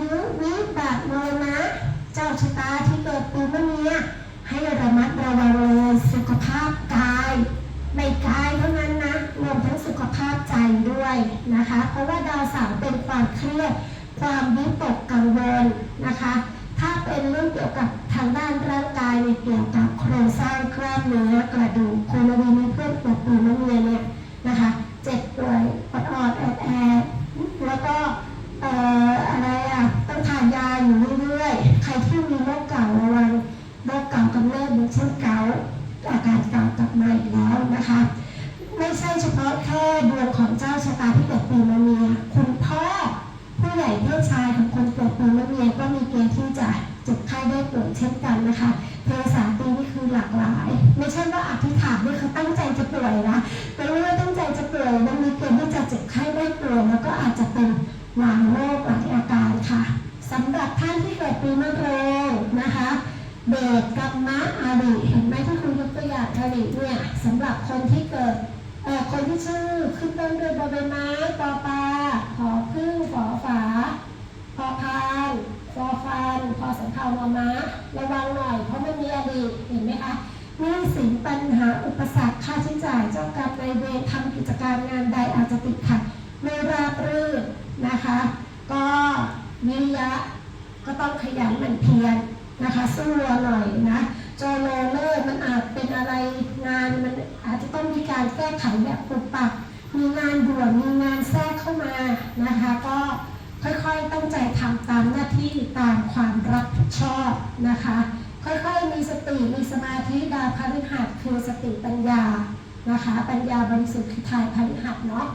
ยุวิบัติมรณะเจ้าชะตาที่เกิดปีมะเมียให้ระมัดระวังเลยสุขภาพกายไม่กายเท่านั้นนะรวมทั้งสุขภาพใจด้วยนะคะ เพราะว่าดาวเสาร์เป็นความเครียด ความวิตกกังวลนะคะ ถ้าเป็นเรื่องเกี่ยวกับทางด้านร่างกายเนี่ยเกี่ยวกับโครงสร้างกล้ามเนื้อกระดูกโคนวีมีเพื่อนปวดปีมะเมียเนี่ยนะคะ เจ็บป่วยปอดออดแอดแอดแล้วก็เอ่อ อยู่เรื่อยๆ ใครที่มีโรคเก่าระวังโรคเก่ากำเริบอย่างเช่นเกาอาการเก่ากลับมาอีกแล้วนะคะ ไม่ใช่เฉพาะแค่ดวงของเจ้าชะตาที่เกิดปีมะเมียคุณพ่อผู้ใหญ่เพศชายของคนเกิดปีมะเมียก็มีเกณฑ์ที่จะเจ็บไข้ได้ป่วยเช่นกันนะคะเทศาปีนี่คือหลากหลาย ไม่ใช่ว่าอธิษฐานนี่คือตั้งใจจะป่วยนะแต่ไม่ว่าตั้งใจจะป่วยมันมีเกณฑ์ที่จะเจ็บไข้ได้ป่วย ปีมะโรงนะคะเดชกัมมะอาริเห็นไหมที่คุณยกตัวอย่างอาริเนี่ยสำหรับคนที่เกิดเอ่อคนที่ชื่อขึ้นต้นด้วยบอใบไม้ปอปลาขอพึ่งขอฝาพอพานฟอฟันพอสังเภามอม้าระวังหน่อย เพราะไม่มีอดีตเห็นไหมคะนี่สินปัญหาอุปสรรคค่าใช้จ่ายเจ้ากรรมนายเวรทำกิจการงานใดอาจจะติดขัดไม่ราบรื่นนะคะ ก็วิริยะ ก็ต้องขยันหมั่นเพียรนะคะสู้รัวหน่อยนะโจโลเลอร์มันอาจเป็นอะไรงานมันอาจจะต้องมีการแก้ไขแบบปุบปับมีงานด่วนมีงานแทรกเข้ามานะคะ ก็ค่อยๆตั้งใจทำตามหน้าที่ตามความรับผิดชอบนะคะ ค่อยๆมีสติมีสมาธิดาวพฤหัสคือสติปัญญานะคะ ปัญญาบริสุทธิ์คือทายพฤหัสเนาะ